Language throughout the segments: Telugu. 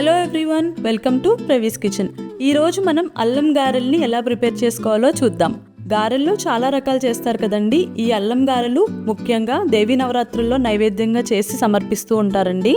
Hello everyone welcome to Pravi's kitchen ఈరోజు మనం అల్లం గారెల్ని ఎలా ప్రిపేర్ చేసుకోవాలో చూద్దాం. గారెల్లో చాలా రకాలు చేస్తారు కదండి. ఈ అల్లం గారెలు ముఖ్యంగా దేవీ నవరాత్రుల్లో నైవేద్యంగా చేసి సమర్పిస్తూ ఉంటారండి.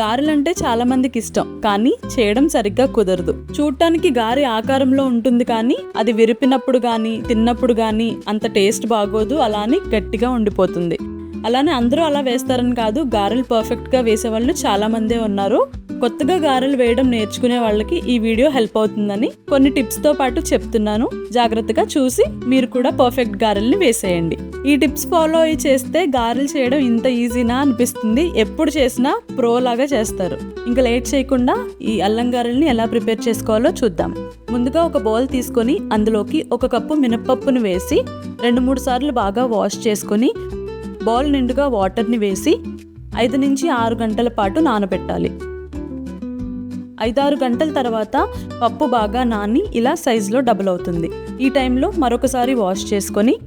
గారెలంటే చాలా మందికి ఇష్టం కానీ చేయడం సరిగ్గా కుదరదు. చూడటానికి గారె ఆకారంలో ఉంటుంది కానీ అది విరిపినప్పుడు కానీ తిన్నప్పుడు కానీ అంత టేస్ట్ బాగోదు అలానే గట్టిగా ఉండిపోతుంది. అలానే అందరూ అలా వేస్తారని కాదు గారెలు పర్ఫెక్ట్గా వేసేవాళ్ళు చాలామందే ఉన్నారు. కొత్తగా గారెలు వేయడం నేర్చుకునే వాళ్ళకి ఈ వీడియో హెల్ప్ అవుతుందని కొన్ని టిప్స్తో పాటు చెప్తున్నాను. జాగ్రత్తగా చూసి మీరు కూడా పర్ఫెక్ట్ గారెల్ని వేసేయండి. ఈ టిప్స్ ఫాలో అయి చేస్తే గారెలు చేయడం ఇంత ఈజీనా అనిపిస్తుంది. ఎప్పుడు చేసినా ప్రో లాగా చేస్తారు. ఇంకా లేట్ చేయకుండా ఈ అల్లం గారెల్ని ఎలా ప్రిపేర్ చేసుకోవాలో చూద్దాం. ముందుగా ఒక బౌల్ తీసుకొని అందులోకి ఒక కప్పు మినప్పప్పుని వేసి రెండు మూడు సార్లు బాగా వాష్ చేసుకొని బౌల్ నిండుగా వాటర్ని వేసి ఐదు నుంచి ఆరు గంటల పాటు నానబెట్టాలి. ఐదారు గంటల తర్వాత పప్పు బాగా నాని ఇలా సైజులో డబుల్ అవుతుంది. ఈ టైంలో మరొకసారి వాష్ చేసుకొని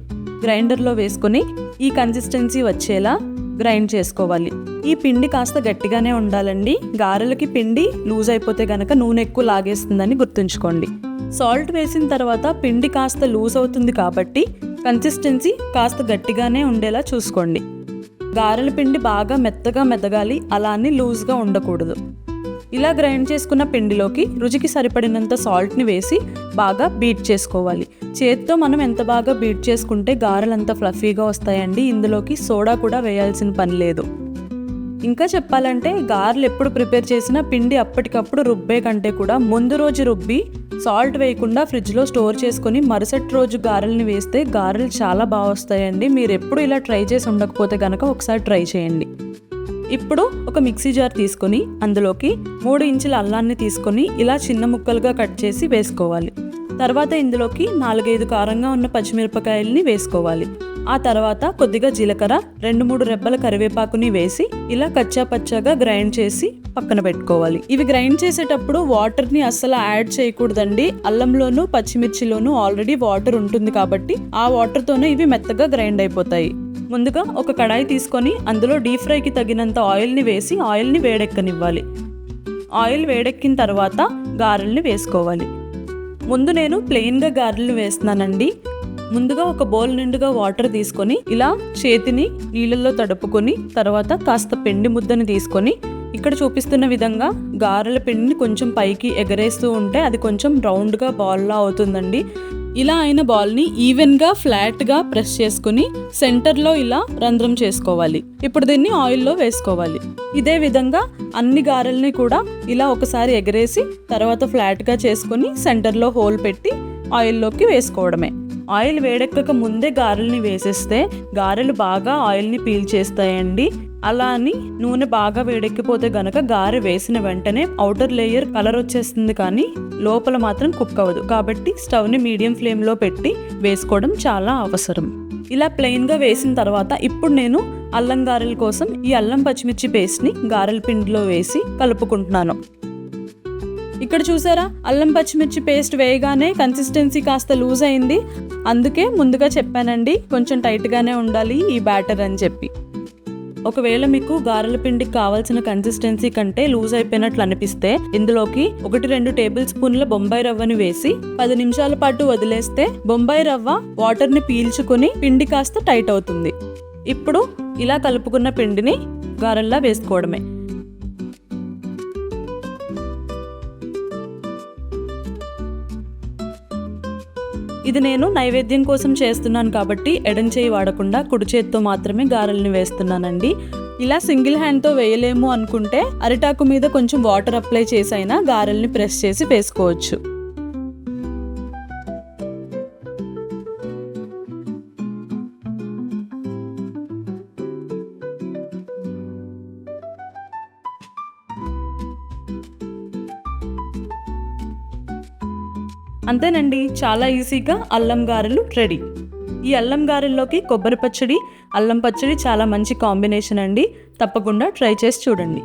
గ్రైండర్లో వేసుకొని ఈ కన్సిస్టెన్సీ వచ్చేలా గ్రైండ్ చేసుకోవాలి. ఈ పిండి కాస్త గట్టిగానే ఉండాలండి. గారెలకి పిండి లూజ్ అయిపోతే గనక నూనె ఎక్కువ లాగేస్తుందని గుర్తుంచుకోండి. సాల్ట్ వేసిన తర్వాత పిండి కాస్త లూజ్ అవుతుంది కాబట్టి కన్సిస్టెన్సీ కాస్త గట్టిగానే ఉండేలా చూసుకోండి. గారెల పిండి బాగా మెత్తగా మెదగాలి. అలా అని లూజ్గా ఉండకూడదు. ఇలా గ్రైండ్ చేసుకున్న పిండిలోకి రుచికి సరిపడినంత సాల్ట్ని వేసి బాగా బీట్ చేసుకోవాలి. చేత్తో మనం ఎంత బాగా బీట్ చేసుకుంటే గారెలు అంత ఫ్లఫీగా వస్తాయండి. ఇందులోకి సోడా కూడా వేయాల్సిన పని లేదు. ఇంకా చెప్పాలంటే గారెలు ఎప్పుడు ప్రిపేర్ చేసినా పిండి అప్పటికప్పుడు రుబ్బే కంటే కూడా ముందు రోజు రుబ్బి సాల్ట్ వేయకుండా ఫ్రిడ్జ్లో స్టోర్ చేసుకొని మరుసటి రోజు గారెల్ని వేస్తే గారెలు చాలా బాగా వస్తాయండి. మీరు ఎప్పుడు ఇలా ట్రై చేసి ఉండకపోతే కనుక ఒకసారి ట్రై చేయండి. ఇప్పుడు ఒక మిక్సీ జార్ తీసుకొని అందులోకి మూడు ఇంచుల అల్లాన్ని తీసుకొని ఇలా చిన్న ముక్కలుగా కట్ చేసి వేసుకోవాలి. తర్వాత ఇందులోకి నాలుగైదు కారంగా ఉన్న పచ్చిమిరపకాయల్ని వేసుకోవాలి. ఆ తర్వాత కొద్దిగా జీలకర్ర రెండు మూడు రెబ్బల కరివేపాకుని వేసి ఇలా కచ్చా పచ్చాగా గ్రైండ్ చేసి పక్కన పెట్టుకోవాలి. ఇవి గ్రైండ్ చేసేటప్పుడు వాటర్ని అస్సలు యాడ్ చేయకూడదండి. అల్లంలోను పచ్చిమిర్చిలోనూ ఆల్రెడీ వాటర్ ఉంటుంది కాబట్టి ఆ వాటర్తోనే ఇవి మెత్తగా గ్రైండ్ అయిపోతాయి. ముందుగా ఒక కడాయి తీసుకొని అందులో డీప్ ఫ్రైకి తగినంత ఆయిల్ని వేసి ఆయిల్ని వేడెక్కనివ్వాలి. ఆయిల్ వేడెక్కిన తర్వాత గారెల్ని వేసుకోవాలి. ముందు నేను ప్లెయిన్గా గారెలు వేస్తున్నానండి. ముందుగా ఒక బౌల్ నిండుగా వాటర్ తీసుకొని ఇలా చేతిని నీళ్ళల్లో తడుపుకొని తర్వాత కాస్త పిండి ముద్దని తీసుకొని ఇక్కడ చూపిస్తున్న విధంగా గారెల పిండిని కొంచెం పైకి ఎగరేస్తూ ఉంటే అది కొంచెం రౌండ్గా బాల్లా అవుతుందండి. ఇలా అయిన బాల్ని ఈవెన్గా ఫ్లాట్గా ప్రెస్ చేసుకుని సెంటర్లో ఇలా రంధ్రం చేసుకోవాలి. ఇప్పుడు దీన్ని ఆయిల్లో వేసుకోవాలి. ఇదే విధంగా అన్ని గారెల్ని కూడా ఇలా ఒకసారి ఎగరేసి తర్వాత ఫ్లాట్గా చేసుకుని సెంటర్లో హోల్ పెట్టి ఆయిల్లోకి వేసుకోవడమే. ఆయిల్ వేడెక్కక ముందే గారెల్ని వేసేస్తే గారెలు బాగా ఆయిల్ని పీల్చేస్తాయండి. అలా అని నూనె బాగా వేడెక్కిపోతే గనక గారె వేసిన వెంటనే అవుటర్ లేయర్ కలర్ వచ్చేస్తుంది కానీ లోపల మాత్రం కుక్ అవ్వదు. కాబట్టి స్టవ్ని మీడియం ఫ్లేమ్లో పెట్టి వేసుకోవడం చాలా అవసరం. ఇలా ప్లెయిన్గా వేసిన తర్వాత ఇప్పుడు నేను అల్లం గారెల కోసం ఈ అల్లం పచ్చిమిర్చి పేస్ట్ని గారెల పిండిలో వేసి కలుపుకుంటున్నాను. ఇక్కడ చూసారా? అల్లం పచ్చిమిర్చి పేస్ట్ వేయగానే కన్సిస్టెన్సీ కాస్త లూజ్ అయింది. అందుకే ముందుగా చెప్పానండి కొంచెం టైట్గానే ఉండాలి ఈ బ్యాటర్ అని చెప్పి. ఒకవేళ మీకు గారెల పిండికి కావాల్సిన కన్సిస్టెన్సీ కంటే లూజ్ అయిపోయినట్లు అనిపిస్తే ఇందులోకి ఒకటి రెండు టేబుల్ స్పూన్ల బొంబాయి రవ్వని వేసి పది నిమిషాల పాటు వదిలేస్తే బొంబాయి రవ్వ వాటర్ని పీల్చుకొని పిండి కాస్త టైట్ అవుతుంది. ఇప్పుడు ఇలా కలుపుకున్న పిండిని గారెల్లా వేసుకోవడమే. ఇది నేను నైవేద్యం కోసం చేస్తున్నాను కాబట్టి ఎడం చేయి వాడకుండా కుడి చేత్తో మాత్రమే గారెల్ని వేస్తున్నానండి. ఇలా సింగిల్ హ్యాండ్తో వేయలేము అనుకుంటే అరిటాకు మీద కొంచెం వాటర్ అప్లై చేసైనా గారెల్ని ప్రెస్ చేసి వేసుకోవచ్చు. అంతేనండి చాలా ఈజీగా అల్లం గారెలు రెడీ. ఈ అల్లం గారెల్లోకి కొబ్బరి పచ్చడి అల్లం పచ్చడి చాలా మంచి కాంబినేషన్ అండి. తప్పకుండా ట్రై చేసి చూడండి.